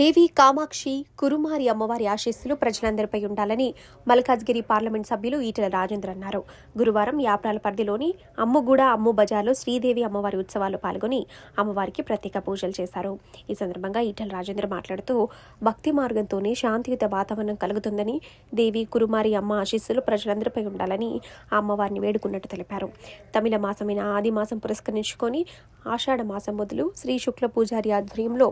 దేవి కామాక్షి కురుమారి అమ్మవారి ఆశీస్సులు ప్రజలందరిపై ఉండాలని మల్కాజ్గిరి పార్లమెంట్ సభ్యులు ఈటెల రాజేంద్ర అన్నారు. గురువారం యాప్రాల పరిధిలోని అమ్ముగూడ అమ్ము బజార్లో శ్రీదేవి అమ్మవారి ఉత్సవాలు పాల్గొని అమ్మవారికి ప్రత్యేక పూజలు చేశారు. ఈ సందర్భంగా ఈటెల రాజేంద్ర మాట్లాడుతూ భక్తి మార్గంతోనే శాంతియుత వాతావరణం కలుగుతుందని దేవి కురుమారి అమ్మ ఆశీస్సులు ప్రజలందరిపై ఉండాలని ఆ అమ్మవారిని వేడుకున్నట్టు తెలిపారు. తమిళ మాసమైన ఆది మాసం పురస్కరించుకొని ఆషాఢ మాసం మొదలు శ్రీ శుక్ల పూజారి ఆధ్వర్యంలో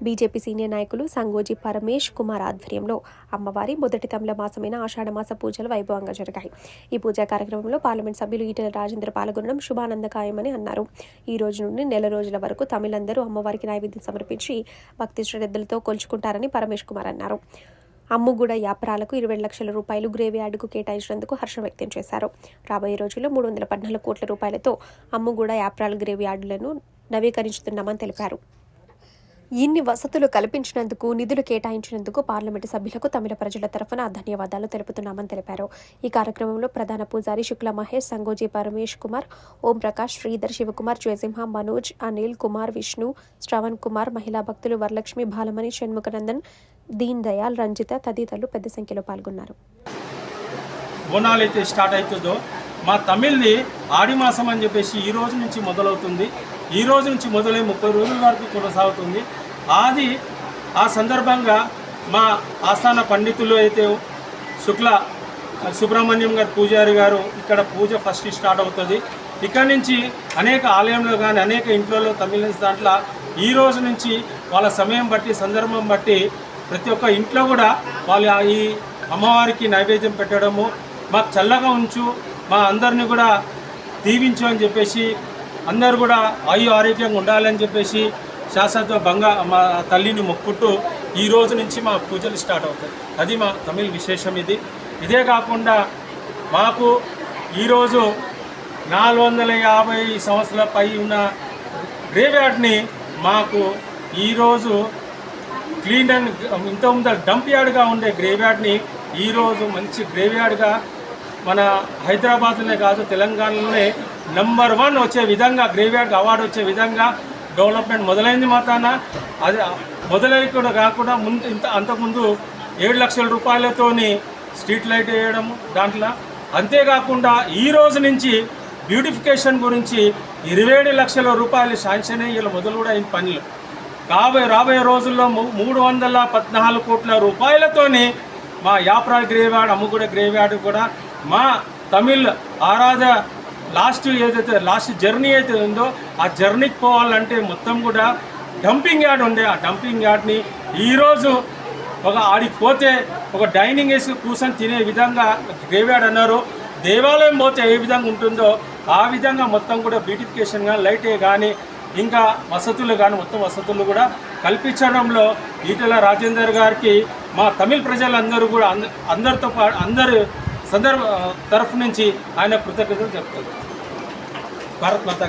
బీజేపీ సీనియర్ నాయకులు సంగోజీ పరమేష్ కుమార్ ఆధ్వర్యంలో అమ్మవారి మొదటి తమిళ మాసమైన ఆషాఢమాస పూజలు వైభవంగా జరిగాయి. ఈ పూజా కార్యక్రమంలో పార్లమెంట్ సభ్యులు ఈటెల రాజేంద్ర పాల్గొనడం శుభానందకాయమని అన్నారు. ఈ రోజు నుండి నెల రోజుల వరకు తమిళందరూ అమ్మవారికి నైవేద్యం సమర్పించి భక్తి శ్రద్ధలతో కొలుచుకుంటారని పరమేష్ కుమార్ అన్నారు. అమ్ముగూడ యాప్రాలకు ఇరవై లక్షల రూపాయలు గ్రేవీ యార్డుకు కేటాయించినందుకు హర్షం వ్యక్తం చేశారు. రాబోయే రోజుల్లో మూడు వందల పద్నాలుగు కోట్ల రూపాయలతో అమ్ముగూడ యాప్రాల్ గ్రేవీ యార్డులను నవీకరించుతున్నామని తెలిపారు. ఇన్ని వసతులు కల్పించినందుకు నిధులు కేటాయించినందుకు పార్లమెంటు సభ్యులకు తమిళ ప్రజల తరఫున ధన్యవాదాలు తెలుపుతున్నామని తెలిపారు. ఈ కార్యక్రమంలో ప్రధాన పూజారి శుక్ల మహేష్ సంగోజీ పరమేష్ కుమార్ ఓం ప్రకాష్ శ్రీధర్ శివకుమార్ జయసింహ మనోజ్ అనిల్ కుమార్ విష్ణు శ్రవణ్ కుమార్ మహిళా భక్తులు వరలక్ష్మి బాలమణి షణ్ముఖనందన్ దీన్ దయాల్ రంజిత తదితరులు పెద్ద సంఖ్యలో పాల్గొన్నారు. బోనాలు అయితే స్టార్ట్ అవుతుందో మా తమిళ్ది ఆడి మాసం అని చెప్పేసి ఈ రోజు నుంచి మొదలవుతుంది. ఈ రోజు నుంచి మొదలై ముప్పై రోజుల వరకు కొనసాగుతుంది. అది ఆ సందర్భంగా మా ఆస్థాన పండితులు అయితే శుక్ల సుబ్రహ్మణ్యం గారు పూజారి గారు ఇక్కడ పూజ ఫస్ట్ స్టార్ట్ అవుతుంది. ఇక్కడ నుంచి అనేక ఆలయంలో కానీ అనేక ఇంట్లో తమిళ దాంట్లో ఈ రోజు నుంచి వాళ్ళ సమయం బట్టి సందర్భం బట్టి ప్రతి ఒక్క ఇంట్లో కూడా వాళ్ళు ఈ అమ్మవారికి నైవేద్యం పెట్టడము మాకు చల్లగా ఉంచు మా అందరిని కూడా దీవించు అని చెప్పేసి అందరు కూడా ఆయు ఆరోగ్యంగా ఉండాలని చెప్పేసి శాశ్వత బంగా మా తల్లిని మొక్కుంటూ ఈ రోజు నుంచి మా పూజలు స్టార్ట్ అవుతాయి. అది మా తమిళ విశేషం ఇది. ఇదే కాకుండా మాకు ఈరోజు నాలుగు వందల యాభై సంవత్సరాల పై ఉన్న గ్రేవ్యార్డ్ని మాకు ఈరోజు క్లీన్ అండ్ ఇంత ముందర డంప్ యార్డ్గా ఉండే గ్రేవ్యార్డ్ని ఈరోజు మంచి గ్రేవ్యార్డ్గా మన హైదరాబాద్లోనే కాదు తెలంగాణలోనే నంబర్ వన్ వచ్చే విధంగా గ్రేవ్యార్డ్ అవార్డు వచ్చే విధంగా డెవలప్మెంట్ మొదలైంది మాత్రాన అది మొదలై కూడా కాకుండా ముందు ఇంత అంతకుముందు ఏడు లక్షల రూపాయలతోని స్ట్రీట్ లైట్ వేయడం దాంట్లో. అంతేకాకుండా ఈ రోజు నుంచి బ్యూటిఫికేషన్ గురించి ఇరవై ఏడు లక్షల రూపాయలు శాంక్షన్ ఇలా మొదలు కూడా అయిన పనులు కాబోయే రాబోయే రోజుల్లో మూడు వందల పద్నాలుగు కోట్ల రూపాయలతోని మా యాప్రా గ్రేవ్యార్డ్ అమ్ముగూడ గ్రేవ్యార్డ్ కూడా మా తమిళ్ ఆరాధ లాస్ట్ ఏదైతే లాస్ట్ జర్నీ అయితే ఉందో ఆ జర్నీకి పోవాలంటే మొత్తం కూడా డంపింగ్ యార్డ్ ఉండే. ఆ డంపింగ్ యార్డ్ని ఈరోజు ఒక ఆడికి పోతే ఒక డైనింగ్ వేసి కూర్చొని తినే విధంగా గ్రేవ్యార్డ్ అన్నారు. దేవాలయం పోతే ఏ విధంగా ఉంటుందో ఆ విధంగా మొత్తం కూడా బ్యూటిఫికేషన్ కానీ లైటే కానీ ఇంకా వసతులు కానీ మొత్తం వసతులు కూడా కల్పించడంలో ఈటెల రాజేందర్ గారికి మా తమిళ ప్రజలందరూ కూడా అంద అందరితో పాటు అందరు సందర్భ తరఫు నుంచి ఆయన కృతజ్ఞతలు చెప్తారు. భారత్ మాత